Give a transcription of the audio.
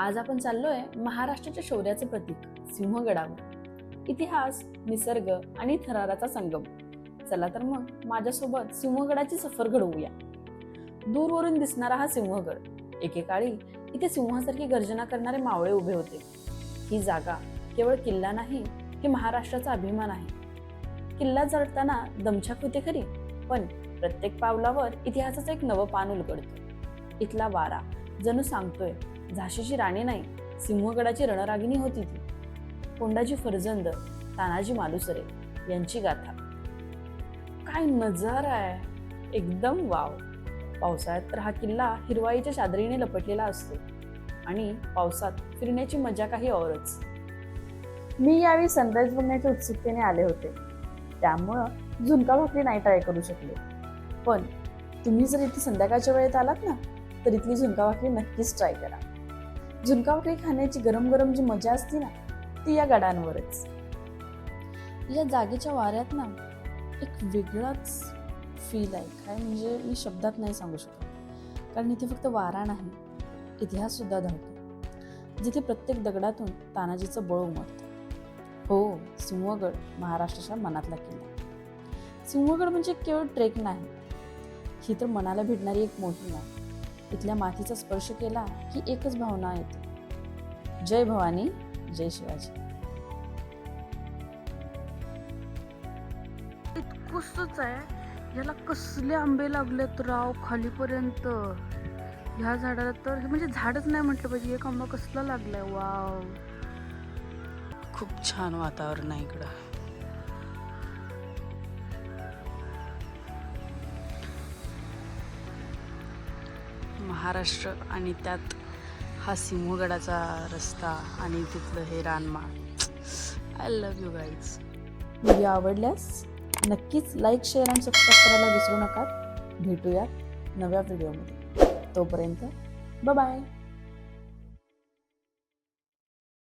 आज आपण चाललोय महाराष्ट्राच्या शौर्याचं प्रतीक सिंहगडावर. इतिहास निसर्ग आणि थराराचा संगम. चला तर मग माझ्यासोबत सिंहगडाची सफर घडवूया. दूरवरून दिसणारा हा सिंहगड. एकेकाळी इथे सिंहासारखी गर्जना करणारे मावळे उभे होते. ही जागा केवळ किल्ला नाही हे महाराष्ट्राचा अभिमान आहे. किल्ला जळताना दमछाक होते खरी पण प्रत्येक पावलावर इतिहासाचं एक नवं पान उलगडतं. इथला वारा जणू सांगतोय झाशीची राणी नाही सिंहगडाची रणरागिणी होती ती. कोंडाजी फरजंद तानाजी मालुसरे यांची गाथा. काय नजारा आहे. एकदम वाव. पावसाळ्यात तर हा किल्ला हिरवाईच्या चादरीने लपटलेला असतो आणि पावसात फिरण्याची मजा काही औरच. मी यावेळी सनराईज बघण्याच्या उत्सुकतेने आले होते. त्यामुळं झुणका भाकरी नाही ट्राय करू शकले. पण तुम्ही जर इथे संध्याकाळच्या वेळेत आलात ना तर इथली झुणका भाकरी नक्कीच ट्राय करा. झुणका खाण्याची गरम गरम जी मजा असते ना ती या गडांवरच या जागेच्या वाऱ्यात ना एक वेगळाच फील आहे. काय म्हणजे मी शब्दात नाही सांगू शकत. कारण इथे फक्त वारा नाही इतिहास सुद्धा धावतो. जिथे प्रत्येक दगडातून तानाजीचं बळ उमटतं. हो सिंहगड महाराष्ट्राच्या मनातला किल्ला. सिंहगड म्हणजे केवळ ट्रेक नाही ही तर मनाला भिडणारी एक मोहीम आहे. इथल्या मातीचा स्पर्श केला की एकच भावना येते. जय भवानी जय शिवाजी. इतकुसच आहे. याला कसले आंबे लागलेत राव खालीपर्यंत? ह्या झाडाला तर हे म्हणजे झाडच नाही म्हटलं पाहिजे. एक आंबा कसला लागलाय? वाव. खूप छान वातावरण आहे इकडं. महाराष्ट्र आणि त्यात हा सिंहगडाचा रस्ता आणि तिथलं हे रानमाळ. I love you guys video आवडल्यास नक्कीच लाईक शेअर आणि सबस्क्राईब करायला विसरू नका. भेटूया नव्या व्हिडिओमध्ये. तोपर्यंत बाय